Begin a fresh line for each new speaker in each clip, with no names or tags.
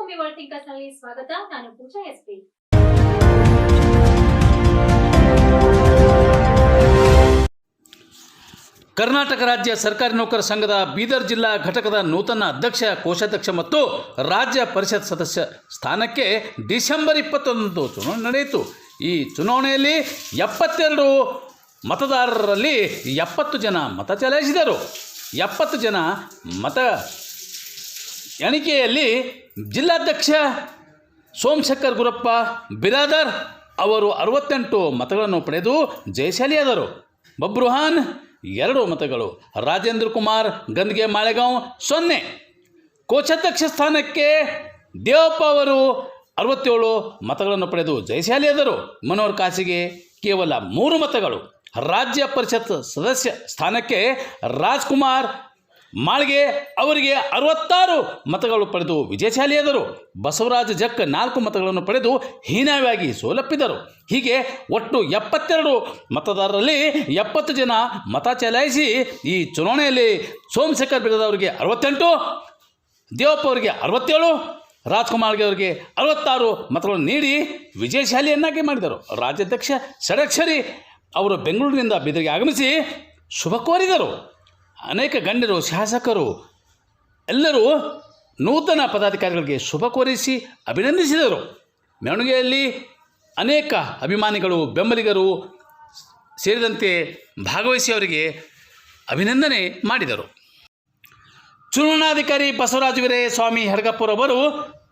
ಮಾತೃಭೂಮಿ world ಥಿಂಕರ್ಸ್ನಲ್ಲಿ ಸ್ವಾಗತ. ನಾನು ಪೂಜಾ SP
Karnataka ರಾಜ್ಯ ಸರ್ಕಾರಿ ನೌಕರ ಸಂಘದ ಬೀದರ್ ಜಿಲ್ಲಾ ಘಟಕದ ನೂತನ ಅಧ್ಯಕ್ಷ, ಕೋಶಾಧ್ಯಕ್ಷ ಮತ್ತು ರಾಜ್ಯ ಪರಿಷತ್ ಸದಸ್ಯ ಸ್ಥಾನಕ್ಕೆ ಡಿಸೆಂಬರ್ ಇಪ್ಪತ್ತೊಂದು ಚುನಾವಣೆ ನಡೆಯಿತು. ಈ ಚುನಾವಣೆಯಲ್ಲಿ ಎಪ್ಪತ್ತೆರಡು ಮತದಾರರಲ್ಲಿ ಎಪ್ಪತ್ತು ಜನ ಮತ ಚಲಾಯಿಸಿದರು. ಎಪ್ಪತ್ತು ಜನ ಮತ ಎಣಿಕೆಯಲ್ಲಿ ಜಿಲ್ಲಾಧ್ಯಕ್ಷ ಸೋಮಶೇಖರ್ ಗುರಪ್ಪ, ಬಿರಾದರ್ ಅವರು ಅರವತ್ತೆಂಟು ಮತಗಳನ್ನು ಪಡೆದು ಜಯಶಾಲಿಯಾದರು. ಬಬ್ರುಹಾನ್ ಎರಡು ಮತಗಳು, ರಾಜೇಂದ್ರ ಕುಮಾರ್, ಗಂದ್ಗೆ ಮಾಳೆಗಾಂವ್ ಸೊನ್ನೆ. ಕೋಶಾಧ್ಯಕ್ಷ ಸ್ಥಾನಕ್ಕೆ ದೇವಪ್ಪ ಅವರು ಅರವತ್ತೇಳು ಮತಗಳನ್ನು ಪಡೆದು ಜಯಶಾಲಿಯಾದರು. ಮನೋಹರ್ ಕಾಸಿಗೆ ಕೇವಲ ಮೂರು ಮತಗಳು. ರಾಜ್ಯ ಪರಿಷತ್ ಸದಸ್ಯ ಸ್ಥಾನಕ್ಕೆ ರಾಜ್ಕುಮಾರ್ ಮಾಳ್ಗೆ ಅವರಿಗೆ ಅರವತ್ತಾರು ಮತಗಳು ಪಡೆದು ವಿಜಯಶಾಲಿಯಾದರು ಬಸವರಾಜ ಜಕ್ಕ ನಾಲ್ಕು ಮತಗಳನ್ನು ಪಡೆದು ಹೀನಾವಾಗಿ ಸೋಲಪ್ಪಿದರು. ಹೀಗೆ ಒಟ್ಟು ಎಪ್ಪತ್ತೆರಡು ಮತದಾರರಲ್ಲಿ ಎಪ್ಪತ್ತು ಜನ ಮತ ಚಲಾಯಿಸಿ ಈ ಚುನಾವಣೆಯಲ್ಲಿ ಸೋಮಶೇಖರ್ ಬೆಗದವರಿಗೆ ಅರವತ್ತೆಂಟು, ದೇವಪ್ಪ ಅವರಿಗೆ ಅರವತ್ತೇಳು ರಾಜ್ಕುಮಾರ್ಗೆ ಅವರಿಗೆ ಅರವತ್ತಾರು ಮತಗಳನ್ನು ನೀಡಿ ವಿಜಯಶಾಲಿಯನ್ನಾಗಿ ಮಾಡಿದರು. ರಾಜ್ಯಾಧ್ಯಕ್ಷ ಷಡಕ್ಷರಿ ಅವರು ಬೆಂಗಳೂರಿನಿಂದ ಬೀದರಿಗೆ ಆಗಮಿಸಿ ಶುಭ ಕೋರಿದರು. ಅನೇಕ ಗಣ್ಯರು ಶಾಸಕರು ಎಲ್ಲರೂ ನೂತನ ಪದಾಧಿಕಾರಿಗಳಿಗೆ ಶುಭ ಕೋರಿಸಿ ಅಭಿನಂದಿಸಿದರು. ಮೆರವಣಿಗೆಯಲ್ಲಿ ಅನೇಕ ಅಭಿಮಾನಿಗಳು ಬೆಂಬಲಿಗರು ಸೇರಿದಂತೆ ಭಾಗವಹಿಸಿ ಅವರಿಗೆ ಅಭಿನಂದನೆ ಮಾಡಿದರು. ಚುನಾವಣಾಧಿಕಾರಿ ಬಸವರಾಜ ವೀರಯ್ಯ ಸ್ವಾಮಿ ಹೆಡ್ಗಪ್ಪರವರು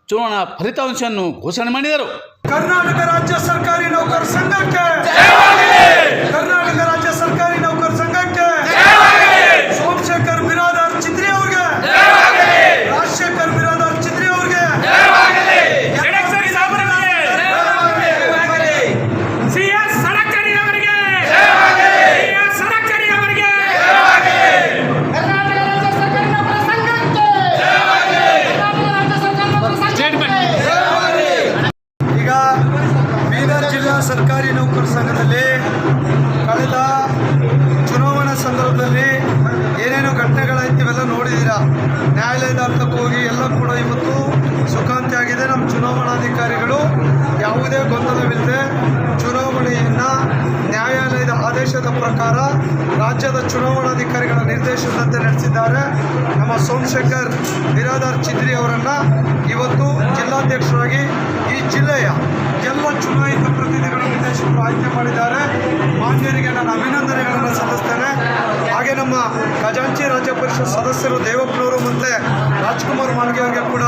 ಚುನಾವಣಾ ಫಲಿತಾಂಶವನ್ನು ಘೋಷಣೆ ಮಾಡಿದರು.
ಕರ್ನಾಟಕ ರಾಜ್ಯ ಸರ್ಕಾರಿ ನೌಕರ ಸಂಘಕ್ಕೆ ಸರ್ಕಾರಿ ನೌಕರ ಸಂಘದಲ್ಲಿ ಕಳೆದ ಚುನಾವಣಾ ಸಂದರ್ಭದಲ್ಲಿ ಏನೇನು ಘಟನೆಗಳಾಯ್ತು ಇವೆಲ್ಲ ನೋಡಿದ್ದೀರಾ? ನ್ಯಾಯಾಲಯದ ಹಂತಕ್ಕೆ ಹೋಗಿ ಎಲ್ಲ ಕೂಡ ಇವತ್ತು ಸುಖಾಂತಿ ಆಗಿದೆ. ನಮ್ಮ ಚುನಾವಣಾಧಿಕಾರಿಗಳು ಯಾವುದೇ ಗೊಂದಲವಿಲ್ಲದೆ ಚುನಾವಣೆಯನ್ನು ನ್ಯಾಯಾಲಯದ ಆದೇಶದ ಪ್ರಕಾರ ರಾಜ್ಯದ ಚುನಾವಣಾಧಿಕಾರಿಗಳ ನಿರ್ದೇಶನದಂತೆ ನಡೆಸಿದ್ದಾರೆ. ನಮ್ಮ ಸೋಮಶೇಖರ್ ಬಿರಾದಾರ್ ಚಿದ್ರಿ ಅವರನ್ನು ಇವತ್ತು ಜಿಲ್ಲಾಧ್ಯಕ್ಷರಾಗಿ ಈ ಜಿಲ್ಲೆಯ ಎಲ್ಲ ಚುನಾಯಿತ ಪ್ರತಿನಿಧಿಗಳನ್ನು ನಿರ್ದೇಶಕರು ಆಯ್ಕೆ ಮಾಡಿದ್ದಾರೆ. ಮಾನ್ಯರಿಗೆ ನಾನು ಅಭಿನಂದನೆಗಳನ್ನು ಸಲ್ಲಿಸ್ತೇನೆ. ಹಾಗೆ ನಮ್ಮ ಖಜಾಂಚಿ ರಾಜ್ಯ ಪರಿಷತ್ ಸದಸ್ಯರು ದೇವಪ್ಪನವರು ಮತ್ತು ರಾಜ್ಕುಮಾರ್ ಮಾಲ್ಗೆ ಅವರಿಗೆ ಕೂಡ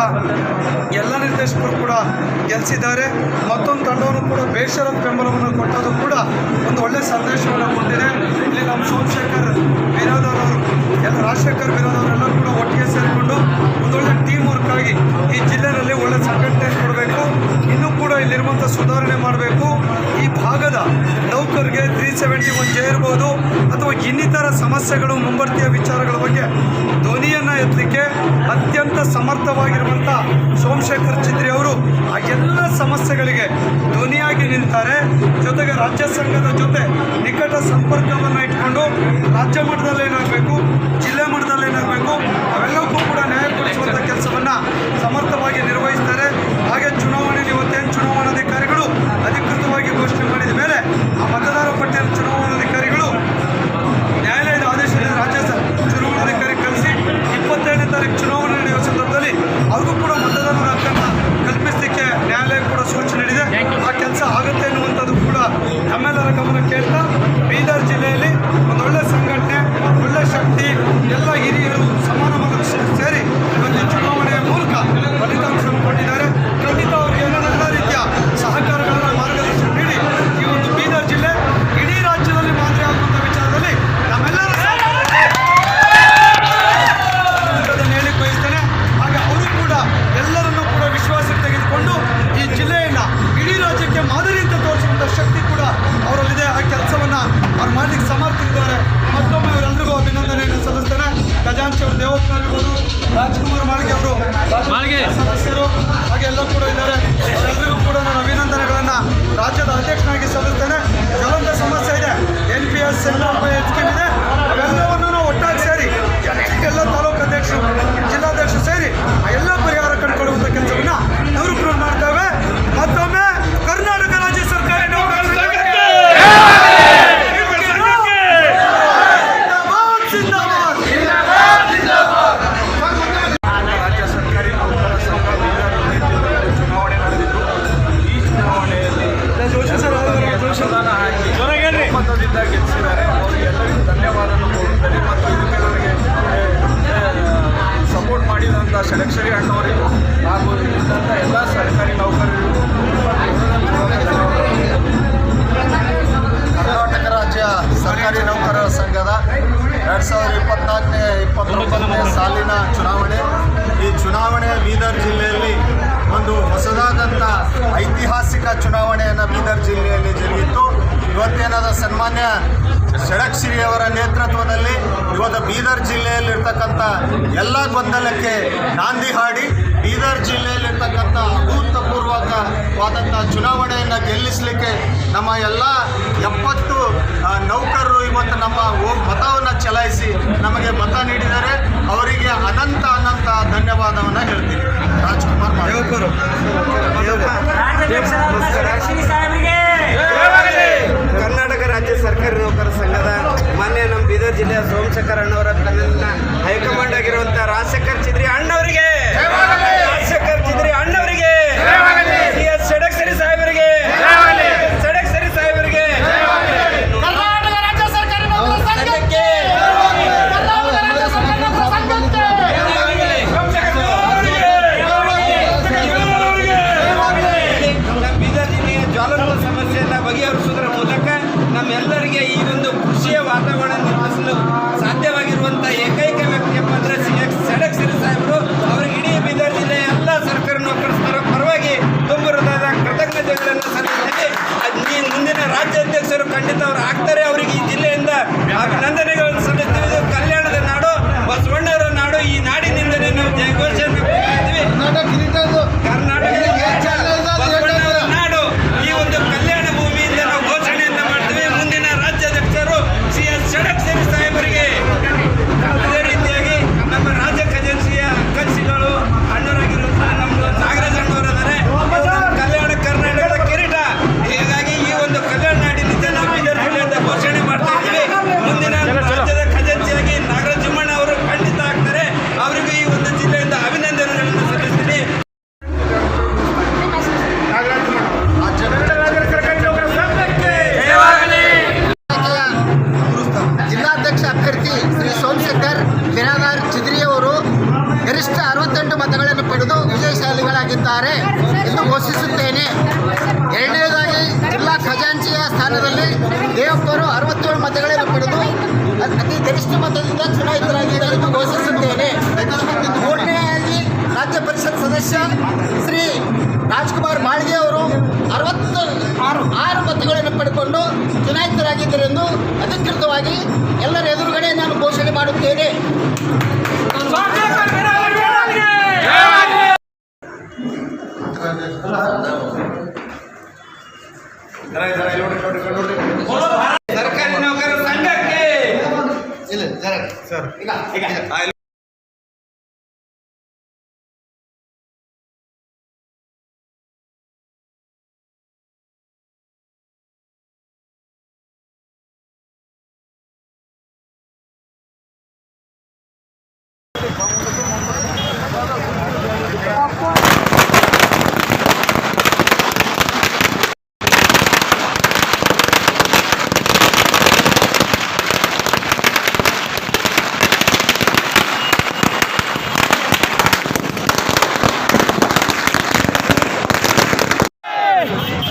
ಎಲ್ಲ ನಿರ್ದೇಶಕರು ಕೂಡ ಗೆಲ್ಲಿಸಿದ್ದಾರೆ ಮತ್ತೊಂದು ತಂಡವನ್ನು ಕೂಡ ಬೇಷರತ್ ಬೆಂಬಲವನ್ನು ಕೊಟ್ಟದು ಕೂಡ ಒಂದು ಒಳ್ಳೆಯ ಸಂದೇಶವನ್ನು ಕೊಟ್ಟಿದೆ. ಇಲ್ಲಿ ನಮ್ಮ ಸೋಮಶೇಖರ್ ಬಿರಾದರ್ ಅವರು, ಎಲ್ಲ ರಾಜಶೇಖರ್ ಬಿರಾದರ್ ಅವರೆಲ್ಲರೂ ಕೂಡ ಒಟ್ಟಿಗೆ ಸೇರಿಕೊಂಡು ಒಂದೊಳ್ಳೆ ಟೀಮ್ ವರ್ಕ್ ಆಗಿ ಈ ಜಿಲ್ಲೆಯಲ್ಲಿ ಒಳ್ಳೆ ಸಂಘಟನೆ ಇಲ್ಲಿರುವಂಥ ಸುಧಾರಣೆ ಮಾಡಬೇಕು. ಈ ಭಾಗದ ನೌಕರಿಗೆ ತ್ರೀ ಸೆವೆಂಟಿ ಒನ್ ಜೆ ಇರ್ಬೋದು. ಅಥವಾ ಇನ್ನಿತರ ಸಮಸ್ಯೆಗಳು, ಮುಂಬರ್ತಿಯ ವಿಚಾರಗಳ ಬಗ್ಗೆ ಧ್ವನಿಯನ್ನು ಎತ್ತಲಿಕ್ಕೆ ಅತ್ಯಂತ ಸಮರ್ಥವಾಗಿರುವಂಥ ಸೋಮಶೇಖರ್ ಚಿದ್ರಿ ಅವರು ಆ ಎಲ್ಲ ಸಮಸ್ಯೆಗಳಿಗೆ ಧ್ವನಿಯಾಗಿ ನಿಲ್ತಾರೆ. ಜೊತೆಗೆ ರಾಜ್ಯ ಸಂಘದ ಜೊತೆ ನಿಕಟ ಸಂಪರ್ಕವನ್ನು ಇಟ್ಕೊಂಡು ರಾಜ್ಯ ಮಟ್ಟದಲ್ಲಿ ಏನಾಗಬೇಕು, ಜಿಲ್ಲೆ ಮಟ್ಟದಲ್ಲಿ ಏನಾಗಬೇಕು, ಅವೆಲ್ಲಕ್ಕೂ ಕೂಡ ನ್ಯಾಯ ಕೊಡಿಸುವಂಥ ಕೆಲಸವನ್ನು ಸಮರ್ಥವಾಗಿ ನಿರ್ವಹಿಸ್ತಾರೆ
ಸನ್ಮಾನ್ಯ ಷಡಕ್ಷಿರಿಯವರ ನೇತೃತ್ವದಲ್ಲಿ ಇವತ್ತು ಬೀದರ್ ಜಿಲ್ಲೆಯಲ್ಲಿರ್ತಕ್ಕಂಥ ಎಲ್ಲ ಗೊಂದಲಕ್ಕೆ ನಾಂದಿ ಹಾಡಿ ಬೀದರ್ ಜಿಲ್ಲೆಯಲ್ಲಿರ್ತಕ್ಕಂಥ ಅಭೂತಪೂರ್ವಕವಾದಂಥ ಚುನಾವಣೆಯನ್ನು ಗೆಲ್ಲಿಸಲಿಕ್ಕೆ ನಮ್ಮ ಎಲ್ಲ ಎಪ್ಪತ್ತು ನೌಕರರು ಇವತ್ತು ನಮ್ಮ ಓ- ಮತವನ್ನು ಚಲಾಯಿಸಿ ನಮಗೆ ಮತ ನೀಡಿದರೆ ಅವರಿಗೆ ಅನಂತ ಅನಂತ ಧನ್ಯವಾದವನ್ನು ಹೇಳ್ತೀನಿ. ರಾಜ್ಕುಮಾರ್
ಬೀದರ್ ಜಿಲ್ಲೆಯ ಸೋಮಶೇಖರ್ ಅಣ್ಣವರ ತನ್ನ ಹೈಕಮಾಂಡ್ ಆಗಿರುವಂತ ರಾಜಶೇಖರ್ ಚಿದ್ರಿ ಅಣ್ಣವರಿಗೆ. ರಾಜಶೇಖರ್ ಚಿದ್ರಿ ಅಣ್ಣವರಿಗೆ. ಸಿ ಎಸ್ ಷಡಕ್ಷರಿ ಸಾಹೇಬರಿಗೆ. ಷಡಕ್ಷರಿ ಸಾಹೇಬರಿಗೆ. ಬೀದರ್ ಜಿಲ್ಲೆಯ ಜ್ವಾಲಾಮುಖ ಸಮಸ್ಯೆಯನ್ನು ಬಗೆಹರಿಸುವುದರ ಮೂಲಕ ನಮ್ಮೆಲ್ಲರಿಗೆ ಈ ಒಂದು ಖುಷಿಯ ವಾತಾವರಣ
아, ವಿಜಯಶಾಲಿಗಳಾಗಿದ್ದಾರೆ ಎಂದು ಘೋಷಿಸುತ್ತೇನೆ. ಎರಡನೇದಾಗಿ ಜಿಲ್ಲಾ ಖಜಾಂಚಿಯ ಸ್ಥಾನದಲ್ಲಿ ದೇವಪ್ಪರು ಅರವತ್ತೇಳು ಮತಗಳನ್ನು ಪಡೆದು ಅತಿ ಗರಿಷ್ಠ ಮತದಿಂದ ಚುನಾಯಿತರಾಗಿದ್ದಾರೆ ಎಂದು ಘೋಷಿಸುತ್ತೇನೆ. ಮೂರನೆಯಾಗಿ ರಾಜ್ಯ ಪರಿಷತ್ ಸದಸ್ಯ ಶ್ರೀ ರಾಜ್ಕುಮಾರ್ ಮಾಳ್ಗೆ ಅವರು ಅರವತ್ತು ಆರು ಆರು ಮತಗಳನ್ನು ಪಡೆದುಕೊಂಡು ಚುನಾಯಿತರಾಗಿದ್ದರೆಂದು ಅಧಿಕೃತವಾಗಿ ಎಲ್ಲರ ಎದುರುಗಡೆ ನಾನು ಘೋಷಣೆ ಮಾಡುತ್ತೇನೆ
ಸೋಮಶೇಖರ್ ಬಿರಾದರ್ ಅವರಿಗೆ
ಸರ್ಕಾರಿ ನೌಕರರ ಸಂಘಕ್ಕೆ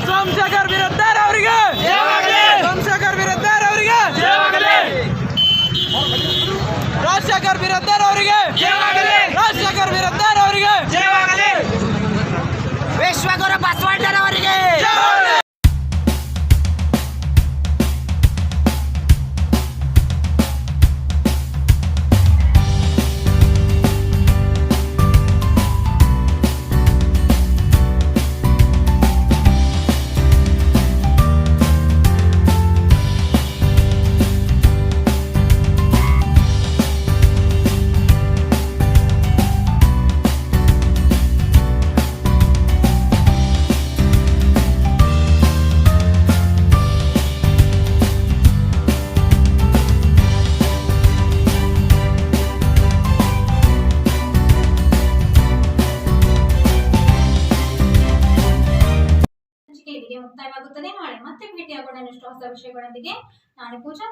ಸೋಮಶೇಖರ್ ಬಿರದ್ದಾರ್ ಅವರಿಗೆ ಸೋಮಶೇಖರ್ ಬಿರದ್ದಾರ್ ಅವರಿಗೆ ರಾಜಶೇಖರ್ ಬಿರಂದರ್ ಅವರಿಗೆ ರಾಜಶೇಖರ್ ಬಿರಂದರ್ ಅವರಿಗೆ
ವಿಶ್ವಗುರು ಬಸವಣ್ಣನವರಿಗೆ.
ವಿಷಯಗಳೊಂದಿಗೆ ನಾನು ಪೂಜಾ